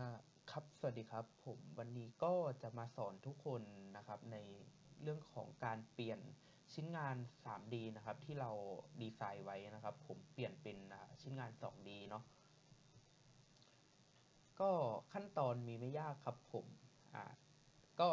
อ่าครับ สวัสดีครับ ผมวันนี้ก็จะมาสอนทุกคนนะครับในเรื่องของการเปลี่ยนชิ้นงาน 3D นะครับ ที่เราดีไซน์ไว้นะครับ ผมเปลี่ยนเป็นชิ้นงาน 2D เนาะ ก็ขั้นตอนมีไม่ยากครับผม อ่า ก็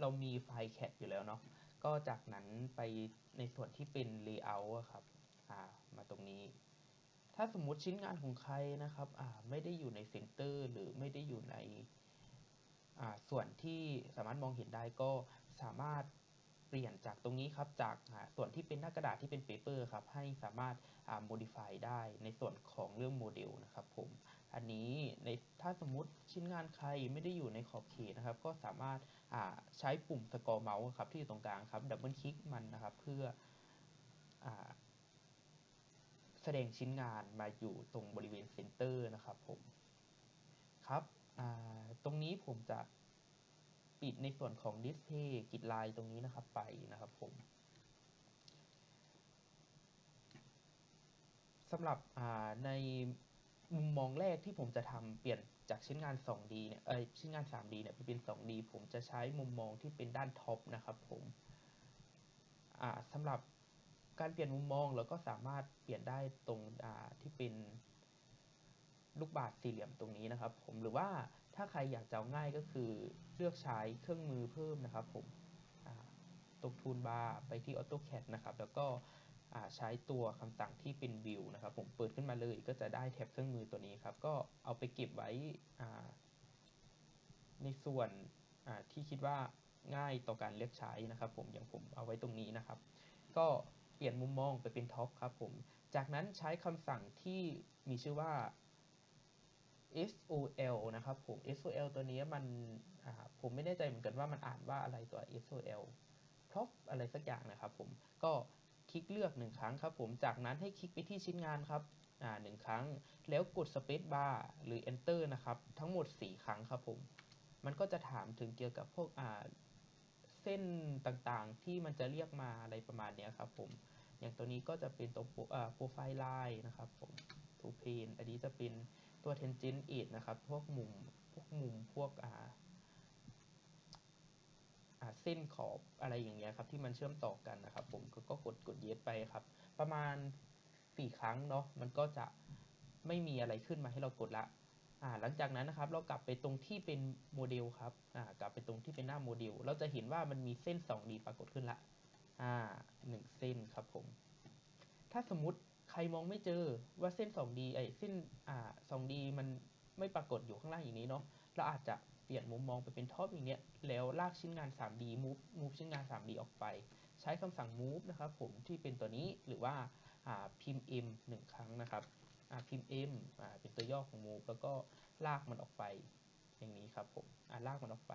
เรามีไฟล์ CAD อยู่แล้วเนาะ ก็จากนั้นไปในส่วนที่เป็น Layout อะครับ อ่า มาตรงนี้ ถ้าสมมุติชิ้นงานของใครนะครับไม่ได้อยู่ในเซนเตอร์หรือไม่ได้อยู่ในส่วนที่สามารถมองเห็นได้ก็สามารถเปลี่ยนจากตรงนี้ครับจากส่วนที่เป็นหน้ากระดาษที่เป็นเปเปอร์ครับให้สามารถ modify ได้ในส่วนของเรื่องโมเดลนะครับผมอันนี้ในถ้าสมมติชิ้นงานใครไม่ได้อยู่ในขอบเขตนะครับ ก็สามารถาใช้ปุ่มสกอร์เมาส์ครับที่อยู่ตรงกลางครับดับเบิลคลิกมันนะครับ เพื่ออา แสดงชิ้นงานมาอยู่ตรงบริเวณเซนเตอร์นะครับผมครับตรงนี้ผมจะปิดในส่วนของดิสเพย์กิดลน์ตรงนี้นะครับไปนะครับผมสำหรับในมุมมองแรกที่ผมจะทำเปลี่ยนจากชิ้นงาน 2D เนี่ยเออชิ้นงาน 3D เนี่ยไปเป็น 2D ผมจะใช้มุมมองที่เป็นด้านท็อปนะครับผมสำหรับ การเปลี่ยนมุมมองเราก็สามารถเปลี่ยนได้ตรงที่เป็นลูกบาศก์สี่เหลี่ยมตรงนี้นะครับผมหรือว่าถ้าใครอยากจะง่ายก็คือเลือกใช้เครื่องมือเพิ่มนะครับผมตรงทูลบาร์ไปที่ AutoCAD นะครับ แล้วก็ใช้ตัวคำสั่งที่เป็น View นะครับ ผมเปิดขึ้นมาเลยก็จะได้แท็บเครื่องมือตัวนี้ครับ ก็เอาไปเก็บไว้ในส่วนที่คิดว่าง่ายต่อการเลือกใช้นะครับ ผมอย่างผมเอาไว้ตรงนี้นะครับ ก็ เปลี่ยนมุมมองไปเป็นท็อปครับผม จากนั้นใช้คำสั่งที่มีชื่อว่า SOL นะครับผม SOL ตัวนี้มันผมไม่แน่ใจเหมือนกันว่ามันอ่านว่าอะไรตัว SOL พราะอะไรสักอย่างนะครับผม ก็คลิกเลือกหนึ่งครั้งครับผม จากนั้นให้คลิกไปที่ชิ้นงานครับหนึ่งครั้ง แล้วกด Space Bar หรือ Enter นะครับ ทั้งหมด 4 ครั้งครับผม มันก็จะถามถึงเกี่ยวกับพวกอ่า เส้นต่างๆ ที่มันจะเรียกมาอะไรประมาณนี้ครับผม อย่างตัวนี้ก็จะเป็นตัวโปรไฟล์ไลน์นะครับผมทูเพนอันนี้จะเป็นตัว tangent edge นะครับ พวกมุม พวกมุม พวกอ่าเส้นขอบอะไรอย่างเงี้ยครับ ที่มันเชื่อมต่อกันนะครับ ผมก็กดกดเยสไปครับ ประมาณสี่ครั้งเนาะมันก็จะไม่มีอะไรขึ้นมาให้เรากดละ หลังจากนั้นนะครับเรากลับไปตรงที่เป็นโมเดลครับกลับไปตรงที่เป็นหน้าโมเดล เราจะเห็นว่ามันมีเส้น 2D ปรากฏขึ้นละหนึ่งเส้นครับผม ถ้าสมมติใครมองไม่เจอว่าเส้น 2D ไอ้เส้นอ่า 2D มันไม่ปรากฏอยู่ข้างล่างอย่างนี้เนาะเราอาจจะเปลี่ยนมุมมองไปเป็นท็อปอย่างเงี้ยแล้วลากชิ้นงาน 3D move move ชิ้นงาน 3D ออกไป ใช้คำสั่ง move นะครับผมที่เป็นตัวนี้หรือว่าพิมพ์ m 1 ครั้งนะครับ พิมพ์ m เป็นตัวย่อของ move แล้วก็ลากมันออกไปอย่างนี้ครับผมลากมันออกไป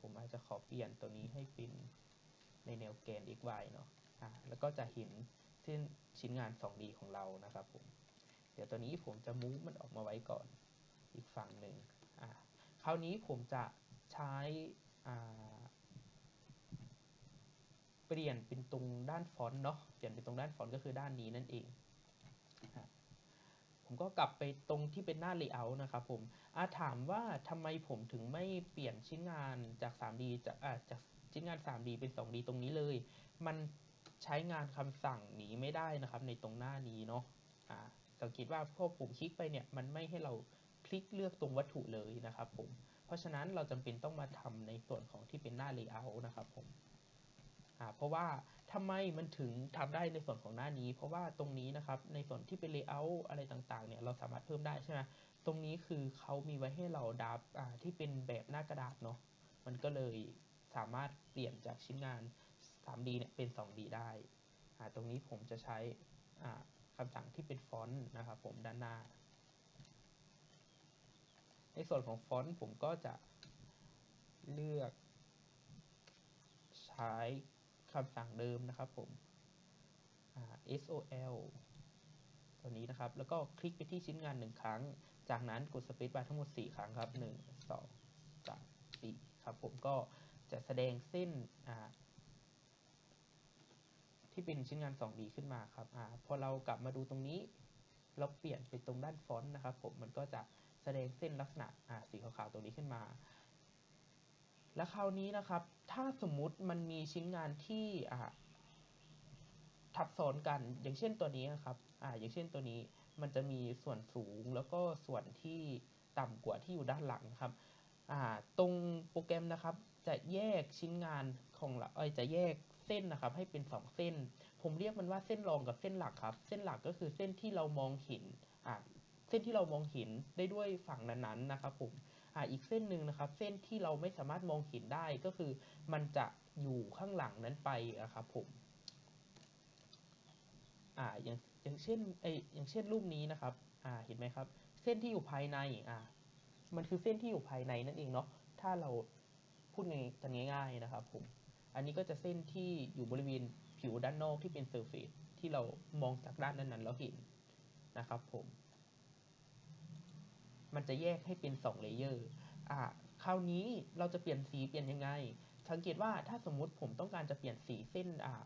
ผมอาจจะขอเปลี่ยนตัวนี้ให้เป็นในแนวแกน x y เนาะแล้วก็จะเห็นเส้นชิ้นงาน 2D ของเรานะครับผม เดี๋ยวตัวนี้ผมจะ move มันออกมาไว้ก่อนอีกฝั่งหนึ่งคราวนี้ผมจะใช้เปลี่ยนเป็นตรงด้านฟอนต์เนาะ เปลี่ยนเป็นตรงด้านฟอนต์ก็คือด้านนี้นั่นเอง ผมก็กลับไปตรงที่เป็นหน้า layout นะครับผมอาถามว่าทำไมผมถึงไม่เปลี่ยนชิ้นงานจาก 3D จากจากชิ้นงาน 3D เป็น 2D ตรงนี้เลย มันใช้งานคำสั่งนี้ไม่ได้นะครับ ในตรงหน้านี้เนาะสังเกตว่าพอผมคลิกไปเนี่ยมันไม่ให้เราคลิกเลือกตรงวัตถุเลยนะครับผมเพราะฉะนั้นเราจำเป็นต้องมาทำในส่วนของที่เป็นหน้า layout นะครับผม เพราะว่าทำไมมันถึงทำได้ในส่วนของหน้านี้ เพราะว่าตรงนี้นะครับในส่วนที่เป็น layout อะไรต่างๆเนี่ยเราสามารถเพิ่มได้ใช่ไหมตรงนี้คือเขามีไว้ให้เราดับที่เป็นแบบหน้ากระดาษเนาะมันก็เลยสามารถเปลี่ยนจากชิ้นงาน 3D เนี่ยเป็น 2D ได้ตรงนี้ผมจะใช้คำสั่งที่เป็นฟอนต์นะครับผมด้านหน้า ในส่วนของฟอนต์ผมก็จะเลือกใช้ คำสั่งเดิมนะครับผม SOL ตัวนี้นะครับ แล้วก็คลิกไปที่ชิ้นงานหนึ่งครั้ง จากนั้นกดสเปซบาร์ทั้งหมด 4 ครั้งครับ 1 2 3 4 ครับผมก็จะแสดงเส้นที่เป็นชิ้นงาน 2D ขึ้นมาครับอพอเรากลับมาดูตรงนี้เราเปลี่ยนไปตรงด้านฟอนต์นะครับผมมันก็จะแสดงเส้นลักษณะสีขาวๆตรงนี้ขึ้นมา แล้วคราวนี้นะครับ ถ้าสมมุติมันมีชิ้นงานที่ทับซ้อนกัน อย่างเช่นตัวนี้นะครับอ่าอย่างเช่นตัวนี้มันจะมีส่วนสูงแล้วก็ส่วนที่ต่ำกว่าที่อยู่ด้านหลังครับอ่าตรงโปรแกรมนะครับ จะแยกชิ้นงานของเราเอ้ยจะแยกเส้นนะครับ ให้เป็น 2 เส้น ผมเรียกมันว่าเส้นรองกับเส้นหลักครับ เส้นหลักก็คือเส้นที่เรามองเห็นอ่าเส้นที่เรามองเห็นได้ด้วยฝั่งนั้นๆนะครับผม อ่าอีกเส้นหนึ่งนะครับเส้นที่เราไม่สามารถมองเห็นได้ก็คือ มันจะอยู่ข้างหลังนั้นไปนะครับผมอ่าอย่างอย่างเช่นไออย่างเช่นรูปนี้นะครับอ่าเห็นไหมครับ เส้นที่อยู่ภายในอ่ามันคือเส้นที่อยู่ภายในนั่นเองเนาะถ้าเราพูดง่ายกันง่ายๆนะครับผมอันนี้ก็จะเส้นที่อยู่บริเวณผิวด้านนอกที่เป็นเซอร์เฟซที่เรามองจากด้านนั้นๆแล้วเห็นนะครับผม มันจะแยกให้เป็น2เลเยอร์อ่าคราวนี้เราจะเปลี่ยนสีเปลี่ยนยังไง สังเกตว่าถ้าสมมุติผมต้องการจะเปลี่ยนสีเส้นอ่า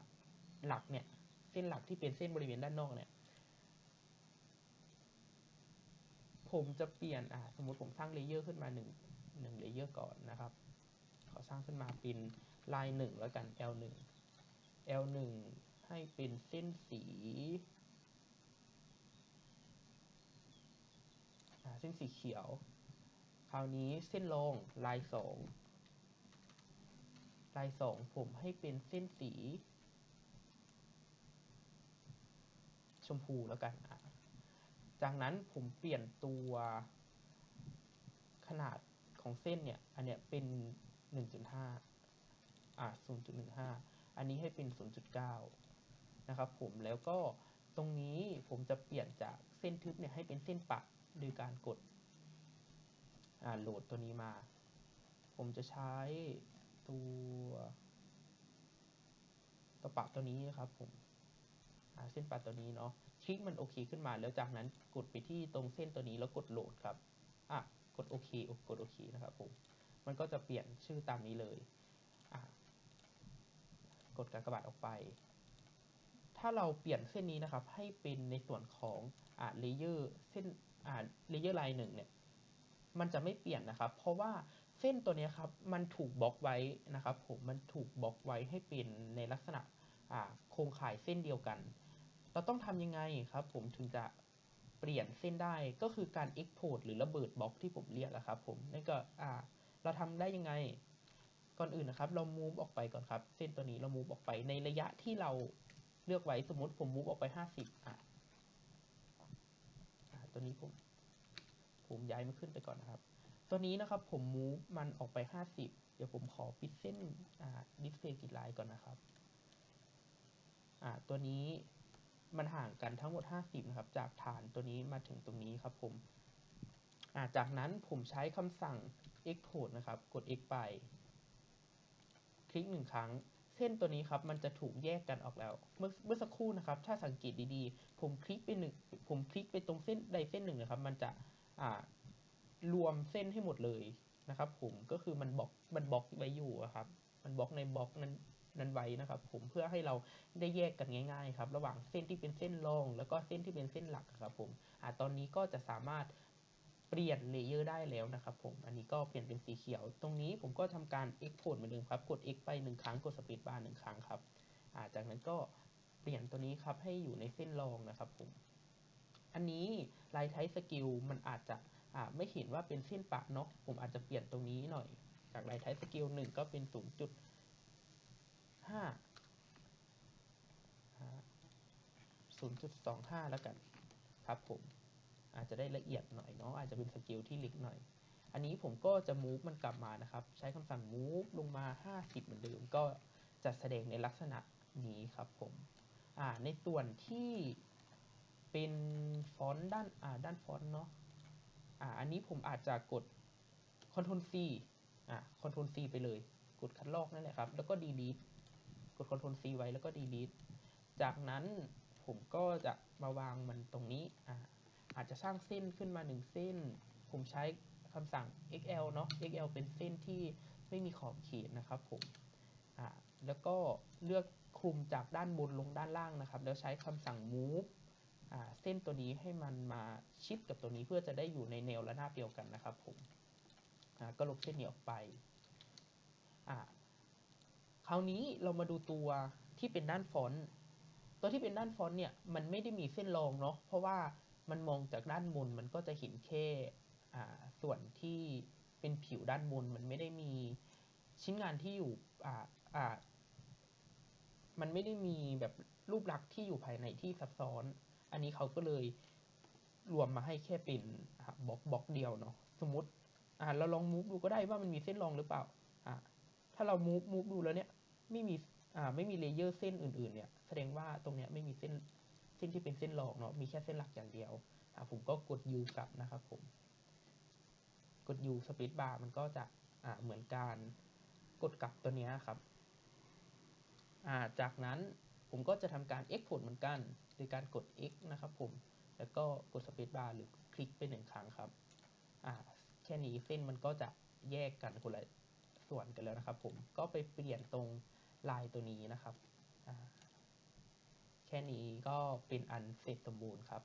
หลักเนี่ยเส้นหลักที่เป็นเส้นบริเวณด้านนอกเนี่ยผมจะเปลี่ยนอ่าสมมติผมสร้างเลเยอร์ขึ้นมา1 1เลเยอร์ก่อนนะครับ ขอสร้างขึ้นมาเป็นลาย1แล้วกัน L1 L1 ให้เป็นเส้นสี เส้นสีเขียว คราวนี้เส้นรองลายสองลายสองผมให้เป็นเส้นสี ชมพูแล้วกันอะจากนั้นผมเปลี่ยนตัวขนาดของเส้นเนี่ย อันเนี้ยเป็น 1.5 อ่า0.15 อันนี้ให้เป็น 0.9 นะครับผม แล้วก็ตรงนี้ผมจะเปลี่ยนจากเส้นทึบเนี่ยให้เป็นเส้นปะ โดยการกดโหลดตัวนี้มา ผมจะใช้ตัวตัวปะตัวนี้นะครับผมเส้นปะตัวนี้เนาะคลิกมันโอเคขึ้นมาแล้วจากนั้นกดไปที่ตรงเส้นตัวนี้แล้วกดโหลดครับอะกดโอเคกดโอเคนะครับผมมันก็จะเปลี่ยนชื่อตามนี้เลยอะกดการกระบาดออกไป ถ้าเราเปลี่ยนเส้นนี้นะครับให้เป็นในส่วนของอ่าเลเยอร์เส้น อ่าเลเยอร์ไลายหนึ่งเนี่ยมันจะไม่เปลี่ยนนะครับ เพราะว่าเส้นตัวนี้ครับมันถูกบล็อกไว้นะครับ ผมมันถูกบล็อกไว้ให้เป็นในลักษณะอ่าโครงข่ายเส้นเดียวกัน เราต้องทำยังไงครับ ผมถึงจะเปลี่ยนเส้นได้ก็คือการ export หรือระเบิดบล็อกที่ผมเรียกนะครับ ผมนั่นก็อ่าเราทำได้ยังไงก่อนอื่นนะครับ เรา move ออกไปก่อนครับ เส้นตัวนี้เรา move ออกไปในระยะที่เราเลือกไว้สมมติผม move ออกไป 50อะ ตัวนี้ผม ผมย้ายมันขึ้นไปก่อนนะครับ ตัวนี้นะครับผม move มันออกไป 50 เดี๋ยวผมขอปิดเส้นอ่า display grid line ก่อนนะครับอ่าตัวนี้มันห่างกันทั้งหมด 50 นะครับ จากฐานตัวนี้มาถึงตรงนี้ครับผมอ่าจากนั้นผมใช้คำสั่ง export นะครับ กด x ไป คลิกหนึ่งครั้ง เส้นตัวนี้ครับ มันจะถูกแยกกันออกแล้ว เมื่อเมื่อสักครู่นะครับ ถ้าสังเกตดีๆ ผมคลิกไปหนึ่งผมคลิกไปตรงเส้นใดเส้นหนึ่งนะครับ มันจะอ่ารวมเส้นให้หมดเลยนะครับ ผมก็คือมันบล็อกมันบล็อกไว้อยู่ครับ มันบล็อกในบล็อกนั้นนั้นไว้นะครับ ผมเพื่อให้เราได้แยกกันง่าย ๆ ครับ ระหว่างเส้นที่เป็นเส้นรอง แล้วก็เส้นที่เป็นเส้นหลักครับ ผมอ่าตอนนี้ก็จะสามารถ เปลี่ยนเลเยอร์ได้แล้วนะครับผม อันนี้ก็เปลี่ยนเป็นสีเขียว ตรงนี้ผมก็ทำการ export เหมือนเดิมครับ กด x ไปหนึ่งครั้ง กด space bar หนึ่งครั้งครับาจากนั้นก็เปลี่ยนตัวนี้ครับให้อยู่ในเส้นรองนะครับผม อันนี้ลายไทสกิลมันอาจจะไม่เห็นว่าเป็นเส้นปะเนาะ ผมอาจจะเปลี่ยนตรงนี้หน่อย จากลายไทสกิลหนึ่งก็เป็น 0.5 0.25 แล้วกันครับผม อาจจะได้ละเอียดหน่อยเนาะอาจจะเป็นสกิลที่ล็กหน่อย อันนี้ผมก็จะ move มันกลับมานะครับ ใช้คำสั่ง move ลงมา 50 เหมือนเดิม ก็จะแสดงในลักษณะนี้ครับผมในส่วนที่เป็นฟอนต์ด้านาด้านฟอนต์เนาะอ่าอันนี้ผมอาจจะกด Ctrl C อ่า Ctrl C ไปเลย กดคัดลอกนั่นแหละครับ แล้วก็ delete กด Ctrl C ไว้แล้วก็ delete จากนั้นผมก็จะมาวางมันตรงนี้อ่า อาจจะสร้างเส้นขึ้นมา 1 เส้น ผมใช้คำสั่ง xl เนาะ xl เป็นเส้นที่ไม่มีขอบเขตนะครับผมแล้วก็เลือกคลุมจากด้านบนลงด้านล่างนะครับ แล้วใช้คำสั่ง move เส้นตัวนี้ให้มันมาชิดกับตัวนี้เพื่อจะได้อยู่ในแนวระนาบเดียวกันนะครับผมก็ลบเส้นนี้ออกไปคราวนี้เรามาดูตัวที่เป็นด้านฟอนต์ตัวที่เป็นด้านฟอนต์เนี่ยมันไม่ได้มีเส้นรองเนาะเพราะว่า มันมองจากด้านบนมันก็จะเห็นแค่ส่วนที่เป็นผิวด้านบนมันไม่ได้มีชิ้นงานที่อยู่มันไม่ได้มีแบบรูปลักษณ์ที่อยู่ภายในที่ซับซ้อน อันนี้เขาก็เลยรวมมาให้แค่เป็นบล็อกบล็อกเดียวเนาะ สมมติเราลองมูฟดูก็ได้ว่ามันมีเส้นรองหรือเปล่า ถ้าเรามูฟมูฟดูแล้วเนี่ยไม่มีไม่มีเลเยอร์เส้นอื่นๆเนี่ยแสดงว่าตรงเนี้ยไม่มีเส้น ส้นที่เป็นเส้นรองเนาะมีแค่เส้นหลักอย่างเดียวอ่าผมก็กด U กลับนะครับผม กด U สปีดบาร์มันก็จะอ่าเหมือนการกดกลับตัวนี้ครับอ่าจากนั้นผมก็จะทำการ export เหมือนกัน โดยการกด X นะครับผม แล้วก็กด space bar หรือคลิกไปหนึ่งครั้งครับอ่าแค่นี้เส้นมันก็จะแยกกันคนละส่วนกันแล้วนะครับผม ก็ไปเปลี่ยนตรงลายตัวนี้นะครับอ่า แค่นี้ก็เป็นอันเสร็จสมบูรณ์ครับ